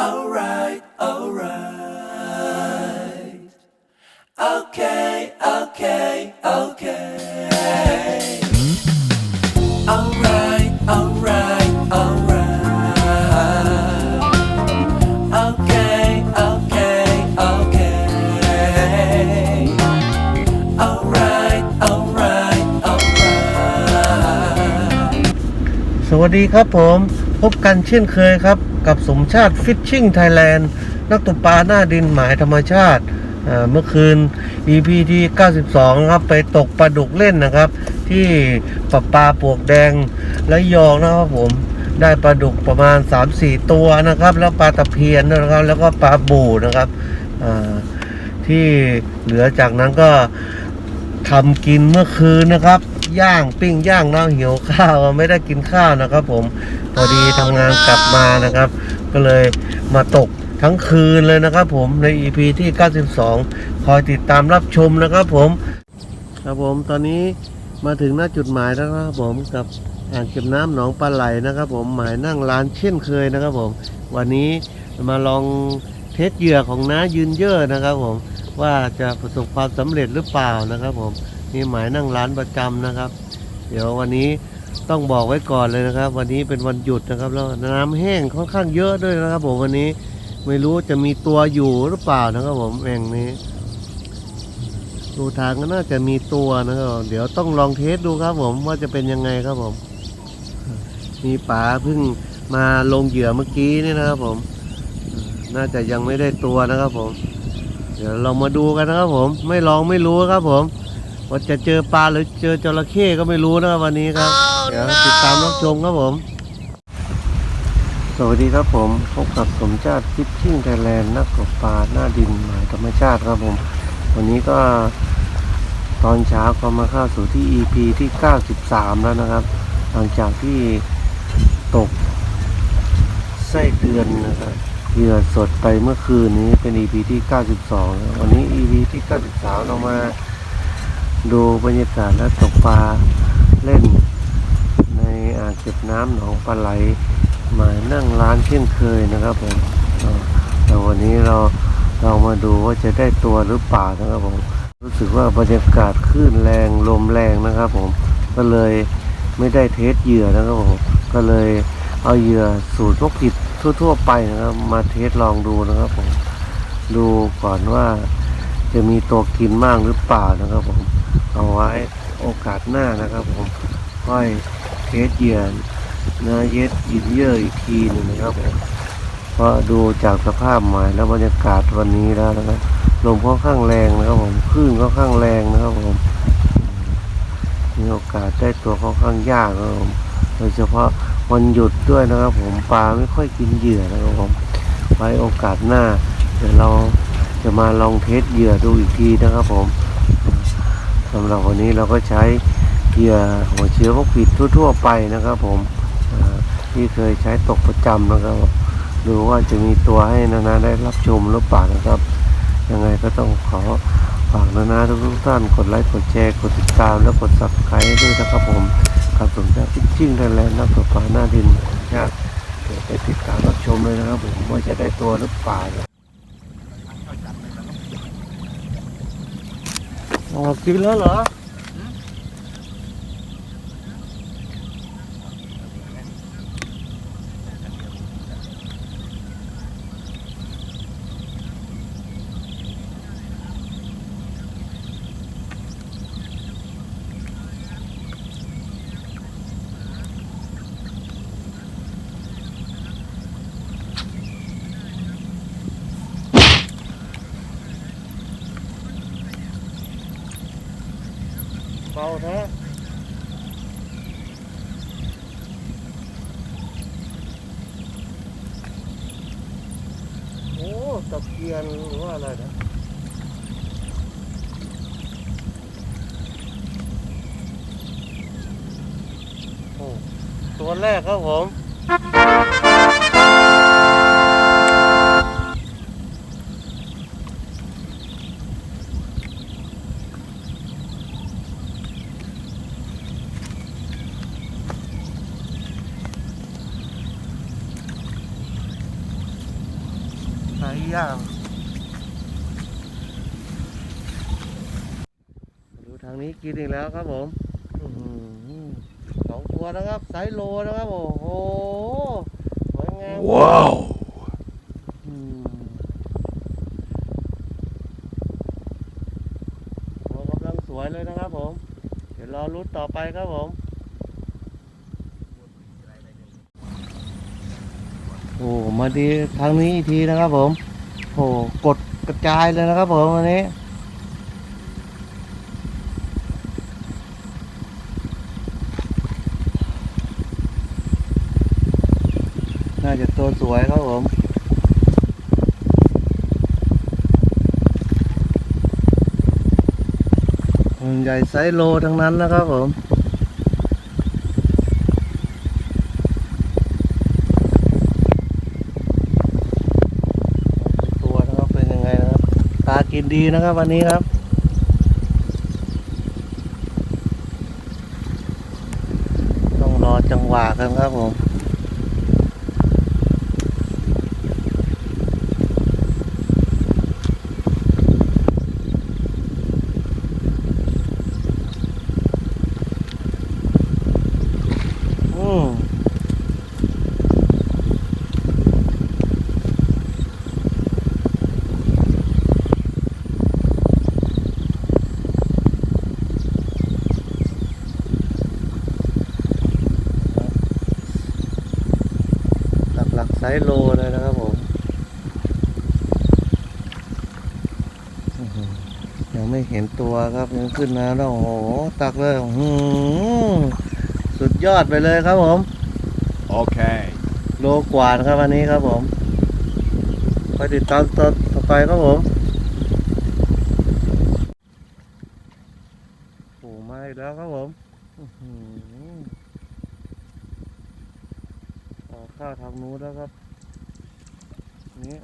alright, alright. Okay, okay, okay. Alright, alright, alright. Okay, okay, okay. Alright, alright, alright. สวัสดีครับผม พบกันเช่นเคยครับ กับสมชาติฟิชชิ่งไทยแลนด์นักตกปลาหน้าดินหมายธรรมชาติเมื่อคืน EP ที่ 92 ครับ ไปตกปลาดุกเล่นนะครับ ที่ปลาปลาปวกแดงและยองนะครับผมได้ปลาดุกประมาณ 3-4 ตัวนะครับ แล้วปลาตะเพียนนะครับ แล้วก็ปลาบูนะครับที่เหลือจากนั้นก็ทำกินเมื่อคืนนะครับ ย่างปิ้งย่างน้าหิวข้าวไม่ได้กินข้าวนะครับผมพอดีทำงานกลับมานะครับ ก็เลยมาตกทั้งคืนเลยนะครับ ผมใน EP ที่ 92 คอยติดตามรับชมนะครับ ผม ครับผมตอนนี้มาถึงหน้าจุดหมายแล้วนะครับผมกับอ่างเก็บน้ำหนองปลาไหลนะครับ ผมหมายนั่งร้านเช่นเคยนะครับ ผม วันนี้มาลองเทสเหยื่อของน้ายืนเยอะนะครับ ผมว่าจะประสบความสำเร็จหรือเปล่านะครับ ผมนี่หมายนั่งร้านประจำนะครับ เดี๋ยววันนี้ ต้องบอกไว้ก่อนเลยนะครับ วันนี้เป็นวันหยุดนะครับแล้วน้ำแห้งค่อนข้างเยอะด้วยนะครับ ผมวันนี้ไม่รู้จะมีตัวอยู่หรือเปล่านะครับ ผมแห่งนี้ดูทางก็น่าจะมีตัวนะครับเดี๋ยวต้องลองเทสดูครับ ผมว่าจะเป็นยังไงครับผม มีป๋าเพิ่งมาลงเหยื่อเมื่อกี้นี่นะครับ ผม น่าจะยังไม่ได้ตัวนะครับ ผม เดี๋ยวเรามาดูกันนะครับ ผม ไม่ลองไม่รู้ครับ ผม ว่าจะเจอปลาหรือเจอจระเข้ก็ไม่รู้นะครับวันนี้ครับ เดี๋ยวติดตามรับชมครับผม สวัสดีครับผมพบกับสมชาติฟิชชิ่งไทยแลนด์นักตกปลาหน้าดินหมายธรรมชาติครับผม วันนี้ก็ตอนเช้าก็มาเข้าสู่ที่ EP ที่ 93 แล้วนะครับ หลังจากที่ตกไส้เดือนนะครับเหยื่อสดไปเมื่อคืนนี้เป็น EP ที่ 92แล้ววันนี้ EP ที่ 93 เรามา ดูบรรยากาศและตกปลาเล่น ในอ่างเก็บน้ำหนองปลาไหลมานั่งร้านเช่นเคยนะครับผมแต่วันนี้เราเรามาดูว่าจะได้ตัวหรือเปล่านะครับผมรู้สึกว่าบรรยากาศคลื่นแรงลมแรงนะครับ ผมก็เลยไม่ได้เทสเหยื่อนะครับผมก็เลยเอาเหยื่อสูตรพวกผิดทั่ว ๆ ไปนะครับ มาเทสลองดูนะครับผมดูก่อนว่าจะมีตัวกินมากหรือเปล่านะครับผม เอาไว้โอกาสหน้านะครับผมค่อยเทสเยื่อเนื้อเย็ดยินเยอะอีกทีหนึ่งนะครับผมเพราะดูจากสภาพหมายแล้วบรรยากาศวันนี้แล้วนะครับลมค่อนข้างแรงนะครับผมคลื่นค่อนข้างแรงนะครับผมมีโอกาสได้ตัวค่อนข้างยากนะครับผมโดยเฉพาะวันหยุดด้วยนะครับ ผมปลาไม่ค่อยกินเหยื่อนะครับผมไว้โอกาสหน้าเดี๋ยวเราจะมาลองเทสเหยื่อดูอีกทีนะครับผม สำหรับวันนี้เราก็ใช้เหยื่อหัวเชื้อพวกผิดทั่ว ๆ ไปนะครับ ผมที่เคยใช้ตกประจำนะครับดูว่าจะมีตัวให้นานาได้รับชมหรือเปล่านะครับ ยังไงก็ต้องขอฝากนานาทุกท่านกดไลค์กดแชร์กดติดตามและกด subscribe ด้วยนะครับผมครับผมจะพิจิ้งไทยแลนด์นักตกปลาหน้าดินนะครับเดี๋ยวไปติดตามรับชมเลยนะครับผมว่าจะได้ตัวหรือเปล่า อ๋อกิาแท้โอ้ตะเกียนหรือว่าอะไรนะโอ้ตัวแรกครับผม ทางนี้กินอีกแล้วครับผมอื้อหือสองตัวนะครับไซส์โลนะครับโอ้โหสวยงาม Wow. อืมตัวกำลังสวยเลยนะครับผม เดี๋ยวรอรุดต่อไปครับผมโอ้มาดีทางนี้อีกทีนะครับผมโอ้กดกระจายเลยนะครับผมวันนี้ น่าจะตัวสวยครับผมใหญ่ไซโลทั้งนั้นนะครับผมตัวนะครับเป็นยังไงนะครับตากินดีนะครับวันนี้ครับต้องรอจังหวะกันครับผม อืม หลักๆไซส์โลเลยนะครับผมอื้อหือยังไม่เห็นตัวครับยังขึ้นน้ำแล้วโอ้โหตักเลยอื้อหือสุดยอดไปเลยครับผม Okay. โลกว่านะครับวันนี้ครับผมคอยติดตามตอนต่อไปครับผมโอ้มาอีกแล้วครับผมอื้อหือออกข้าวทางนู้นแล้วครับ นี้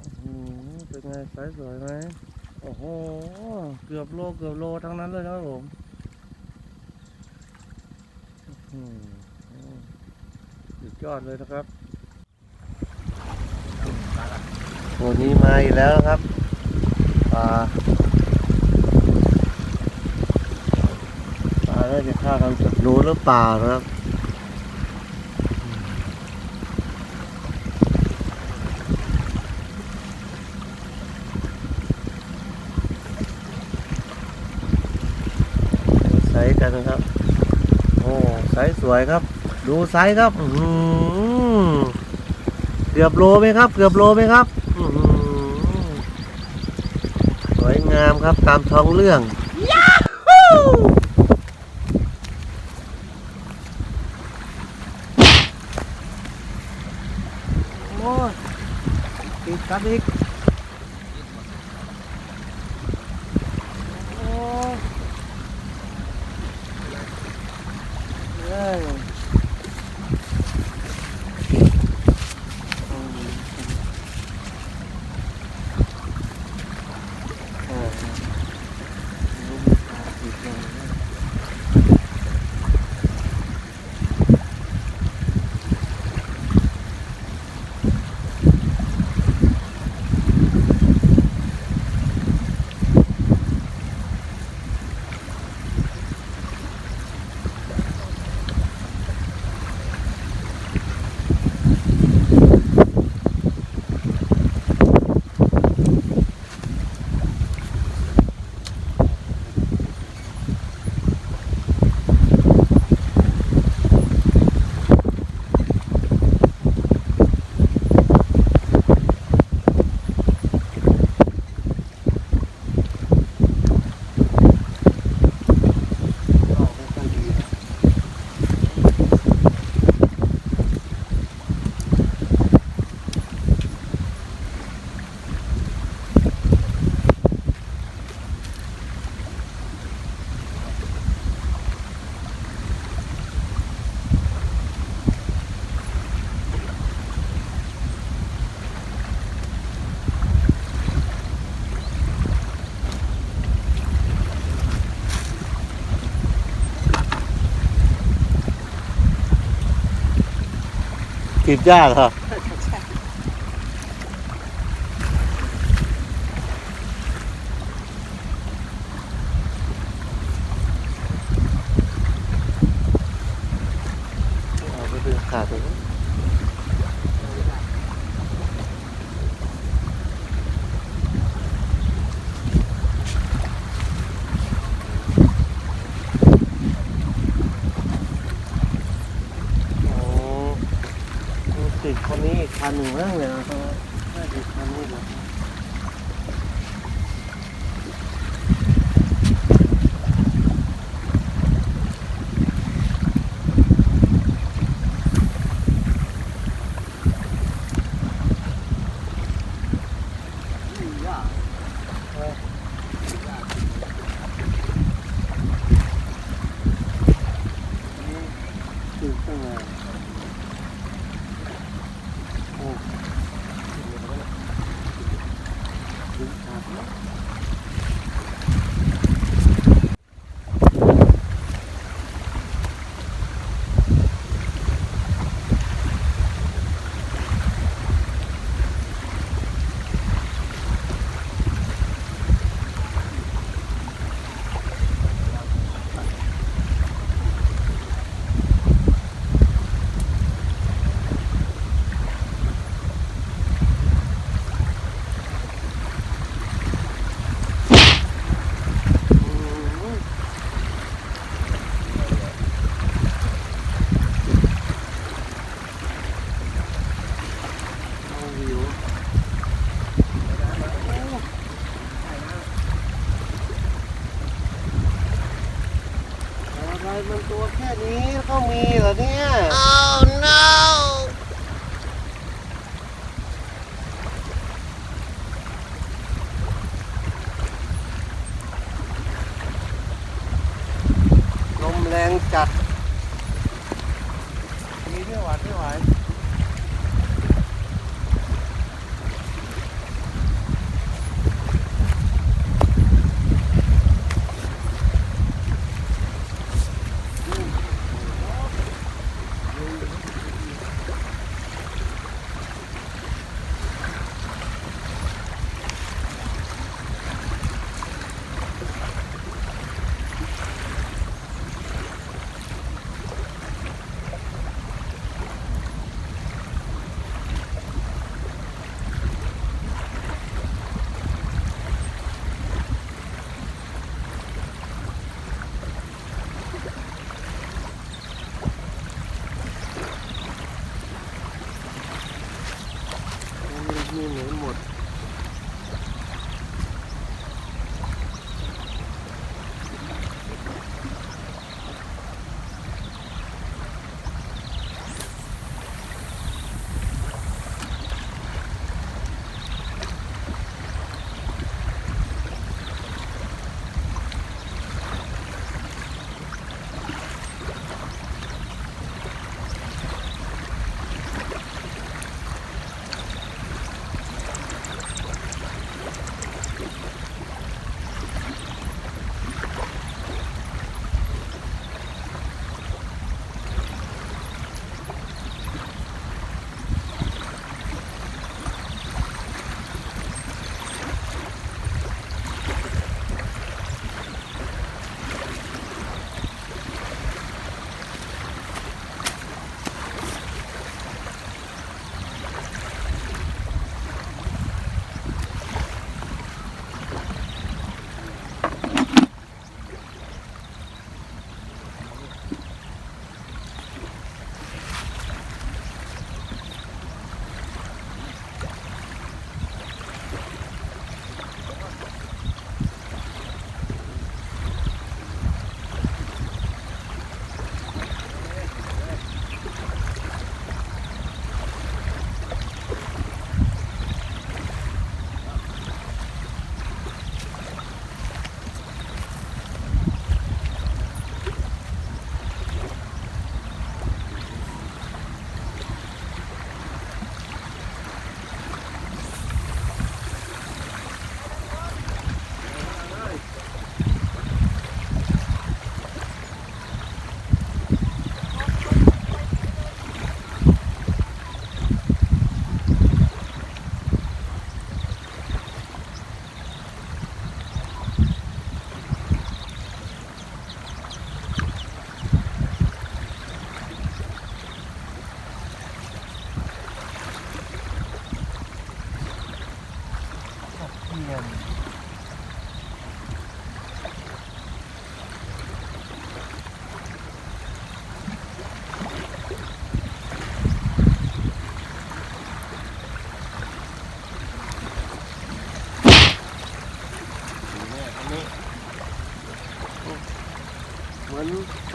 เป็นไงไซส์สวยไหมโอ้โห เกือบโลเกือบโลทั้งนั้นเลยนะครับผมสุดยอดเลยนะครับ ตัวนี้มาอีกแล้วครับปลาปลาแล้วจะฆ่ากันสัตว์รู้หรือเปล่านะครับ กันนะครับ โอ้ไซส์สวยครับ ดูไซส์ครับเกือบโลไหมครับ เกือบโลไหมครับสวยงามครับตามท้องเรื่องโอ้ยติดครับอีก ติดยากครับ Well. แรงจัดมีเที่ยวหวานเที่ยวหวาน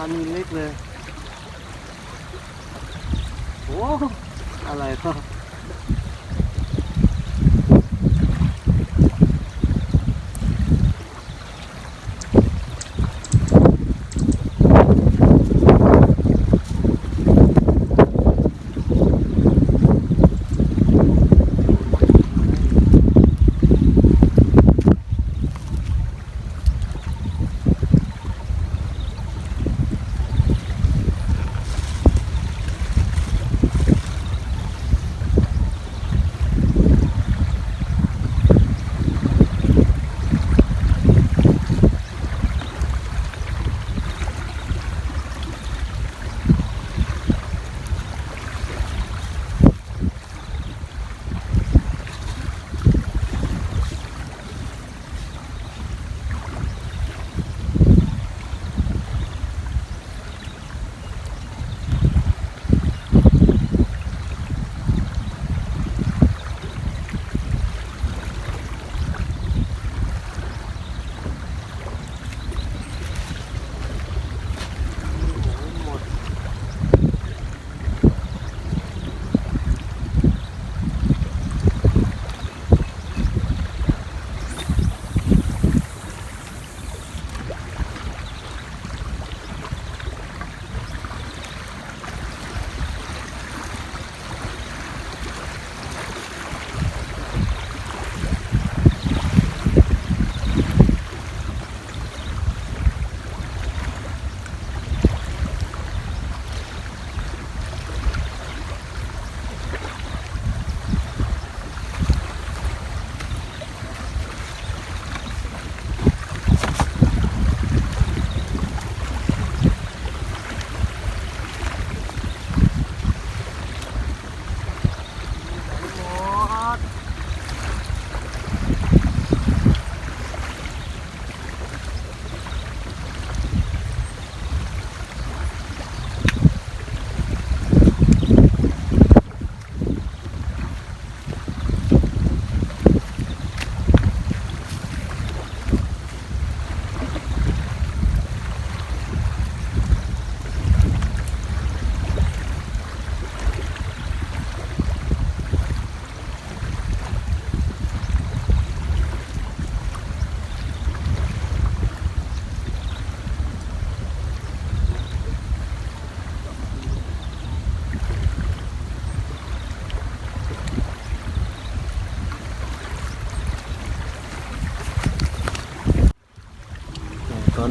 อนปลานิลเล็กเลย โอ้ อะไรก็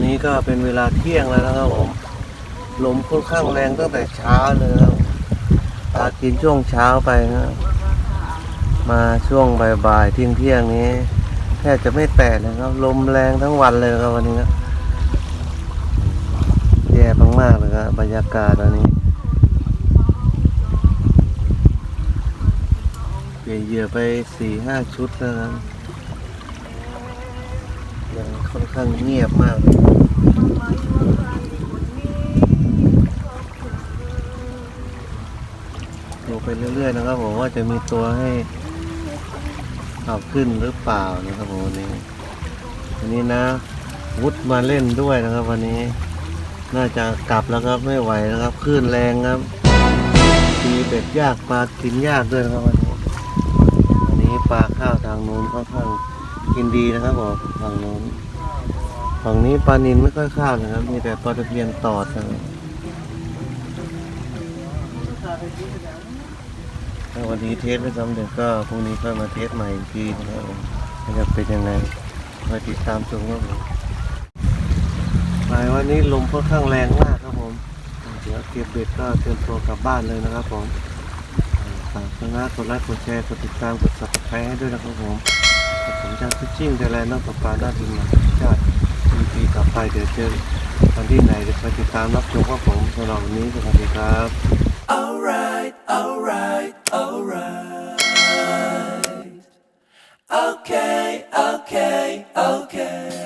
นี้ก็เป็นเวลาเที่ยงแล้วนะครับผมลมค่อนข้างแรงตั้งแต่เช้าเลยครับตากินช่วงเช้าไปนะครับมาช่วงบ่ายๆเที่ยงเที่ยงๆนี้แทบจะไม่แตะเลยครับลมแรงทั้งวันเลยครับวันนี้ครับแย่มากๆเลยครับบรรยากาศตอนนี้เปลี่ยนเหยื่อไปสี่ห้าชุดแล้วครับ ข้างเงียบมากเลยดูไปเรื่อยๆนะครับผมว่าจะมีตัวให้เอาขึ้นหรือเปล่านะครับผมวันนี้วันนี้นะ วุฒมาเล่นด้วยนะครับ วันนี้ น่าจะกลับแล้วครับไม่ไหวนะครับคลื่นแรงครับตีเบ็ดยากปลากินยากด้วยนะครับวันนี้อันนี้ปลาข้าวทางนู้นค่อนข้างกินดีนะครับผมฝั่งนู้น ฝั่งนี้ปลานินไม่ค่อยข้าวนะครับ มีแต่ปลาตะเพียนตอดนะครับถ้าวันนี้เทสไม่สำเร็จก็พรุ่งนี้ค่อยมาเทสใหม่อีกทีนะครับผมจะเป็นยังไงคอยติดตามชมครับผมไปวันนี้ลมค่อนข้างแรงมากครับผม เดี๋ยวเก็บเบ็ดก็เตรียมตัวกลับบ้านเลยนะครับผมฝากนะกดไลค์กดแชร์กดติดตามกด subscribe ให้ด้วยนะครับผมผมชาติฟิชชิ่งไทยแลนด์นอกจากปลาด้านดินมาชาติ ปีต่อไปเดี๋ยวเจอกันที่ไหนเดี๋ยวไปติดตามรับชมครับผมสำหรับวันนี้สวัสดีครับ Alright, alright, alright. okay Okay, okay,